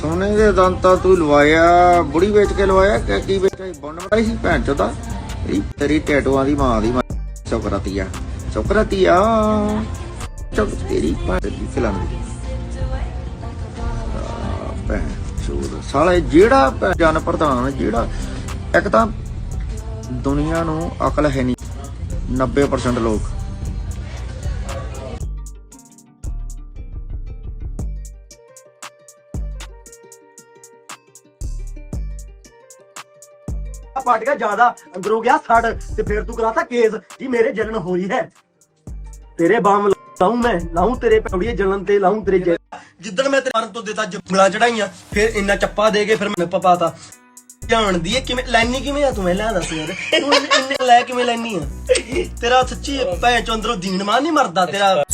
ਸੋਨੇ ਦੇ ਦੰਤਾ ਤੂੰ ਲਵਾਇਆ, ਬੁੜੀ ਵੇਚ ਕੇ ਲਵਾਇਆ ਕਿ ਕੀ ਵੇਚਿਆ ਸੀ? ਬਣਾਈ ਸੀ ਭੈਣ ਚੋਦਾ। ਇਹ ਤੇਰੀ ਟੈਟੂਆਂ ਦੀ ਮਾਂ ਦੀ ਮਾਂ ਚੁਕਰਤੀਆ ਚੁਕਰਤੀਆ ਤੇਰੀ ਭੈਣ ਦੀ ਫਿਲਮ ਭੈਣ ਚੋਦ, ਸਾਲੇ ਜਿਹੜਾ ਜਨ ਪ੍ਰਧਾਨ, ਜਿਹੜਾ, ਇੱਕ ਤਾਂ ਦੁਨੀਆ ਨੂੰ ਅਕਲ ਹੈ ਨਹੀਂ। 90% ਲੋਕ। ਪਟ ਗਿਆ, ਜ਼ਿਆਦਾ ਅੰਦਰੋਂ ਗਿਆ ਸੜ, ਤੇ ਫਿਰ ਤੂੰ ਕਰਾਤਾ ਕੇਸ ਜੀ ਮੇਰੇ ਜਲਨ ਹੋਈ ਹੈ। ਤੇਰੇ ਬਾਮ ਲਾਉਂ ਮੈਂ ਲਾਉਂ ਤੇਰੇ ਪੌੜੀਏ ਜਲਨ ਤੇ ਲਾਉਂ ਤੇਰੇ ਜੈ ਜਿੱਦਣ ਮੈਂ ਤੇਰੇ ਮਰਨ ਤੋਂ ਦਿੱਤਾ ਜੰਗਲਾਂ ਚੜਾਈਆਂ, ਫਿਰ ਇੰਨਾ ਚੱਪਾ ਦੇ ਕੇ ਫਿਰ ਮੈਨੂੰ ਪਪਾਤਾ ਜਾਣਦੀ ਹੈ ਕਿਵੇਂ ਲੈਣੀ ਕਿਵੇਂ ਆ ਤੂੰ, ਮੈਂ ਲੈ ਦੱਸ ਯਾਰ। ਤੂੰ ਇੰਨੇ ਲੈ ਕਿਵੇਂ ਲੈਣੀ ਆ? ਤੇਰਾ ਸੱਚੀ ਭੈਣ ਚੋਂ ਅੰਦਰੋਂ ਦੀਨ ਮਾਨ ਨਹੀਂ ਮਰਦਾ, ਤੇਰਾ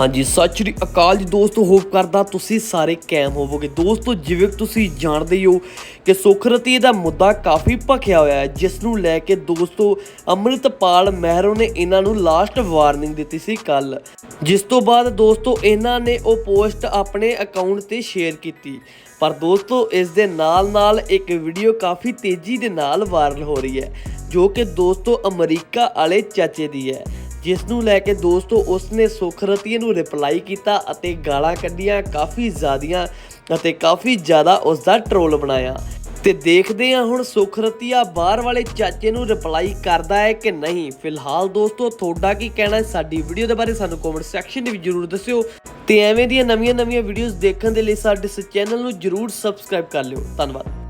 ਹਾਂਜੀ, ਸਤਿ ਸ਼੍ਰੀ ਅਕਾਲ ਜੀ ਦੋਸਤੋ, ਹੋਪ ਕਰਦਾ ਤੁਸੀਂ ਸਾਰੇ ਕੈਮ ਹੋਵੋਗੇ। ਦੋਸਤੋ, ਜਿਵੇਂ ਤੁਸੀਂ ਜਾਣਦੇ ਹੋ ਕਿ ਸੁਖਰਤੀ ਦਾ ਮੁੱਦਾ ਕਾਫੀ ਭਖਿਆ ਹੋਇਆ ਹੈ, ਜਿਸ ਨੂੰ ਲੈ ਕੇ ਦੋਸਤੋ ਅੰਮ੍ਰਿਤਪਾਲ ਮਹਿਰੋ ਨੇ ਇਹਨਾਂ ਨੂੰ ਲਾਸਟ ਵਾਰਨਿੰਗ ਦਿੱਤੀ ਸੀ ਕੱਲ ਜਿਸ ਤੋਂ ਬਾਅਦ ਦੋਸਤੋ, ਇਹਨਾਂ ਨੇ ਉਹ ਪੋਸਟ ਆਪਣੇ ਅਕਾਊਂਟ ਤੇ ਸ਼ੇਅਰ ਕੀਤੀ। ਪਰ ਦੋਸਤੋ, ਇਸ ਦੇ ਨਾਲ-ਨਾਲ ਇੱਕ ਵੀਡੀਓ ਕਾਫੀ ਤੇਜ਼ੀ ਦੇ ਨਾਲ ਵਾਇਰਲ ਹੋ ਰਹੀ ਹੈ, ਜੋ ਕਿ ਦੋਸਤੋ ਅਮਰੀਕਾ ਵਾਲੇ ਚਾਚੇ ਦੀ ਹੈ। ਜਿਸ ਨੂੰ ਲੈ ਕੇ ਦੋਸਤੋ ਉਸ ਨੇ ਸੁਖਰਤੀਏ ਨੂੰ ਰਿਪਲਾਈ ਕੀਤਾ ਅਤੇ ਗਾਲਾਂ ਕੱਢੀਆਂ, ਕਾਫੀ ਜ਼ਿਆਦੀਆਂ ਅਤੇ ਕਾਫੀ ਜ਼ਿਆਦਾ ਉਸ ਦਾ ਟ੍ਰੋਲ ਬਣਾਇਆ। ਤੇ ਦੇਖਦੇ ਹਾਂ ਹੁਣ ਸੁਖਰਤੀਆ ਬਾਹਰ ਵਾਲੇ ਚਾਚੇ ਨੂੰ ਰਿਪਲਾਈ ਕਰਦਾ ਹੈ ਕਿ ਨਹੀਂ। ਫਿਲਹਾਲ ਦੋਸਤੋ, ਤੁਹਾਡਾ ਕੀ ਕਹਿਣਾ ਹੈ? ਸਾਡੀ ਵੀਡੀਓ ਦੇ ਬਾਰੇ ਸਾਨੂੰ ਕਮੈਂਟ ਸੈਕਸ਼ਨ ਵਿੱਚ ਜਰੂਰ ਦੱਸਿਓ। ਤੇ ਐਵੇਂ ਦੀਆਂ ਨਵੀਆਂ-ਨਵੀਆਂ ਵੀਡੀਓਜ਼ ਦੇਖਣ ਦੇ ਲਈ ਸਾਡੇ ਇਸ ਚੈਨਲ ਨੂੰ ਜਰੂਰ ਸਬਸਕ੍ਰਾਈਬ ਕਰ ਲਿਓ। ਧੰਨਵਾਦ।